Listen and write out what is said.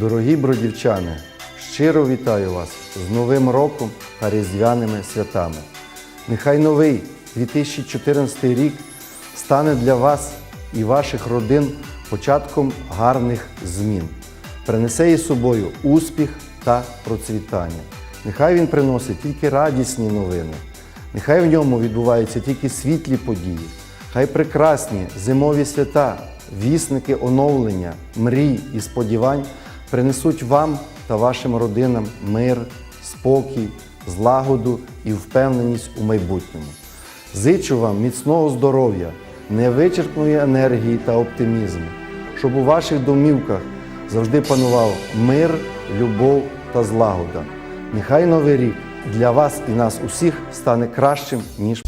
Дорогі бродівчани, щиро вітаю вас з Новим роком та Різдвяними святами. Нехай новий 2014 рік стане для вас і ваших родин початком гарних змін, принесе із собою успіх та процвітання. Нехай він приносить тільки радісні новини, нехай в ньому відбуваються тільки світлі події, хай прекрасні зимові свята, вісники оновлення, мрій і сподівань принесуть вам та вашим родинам мир, спокій, злагоду і впевненість у майбутньому. Зичу вам міцного здоров'я, невичерпної енергії та оптимізму, щоб у ваших домівках завжди панував мир, любов та злагода. Нехай новий рік для вас і нас усіх стане кращим, ніж.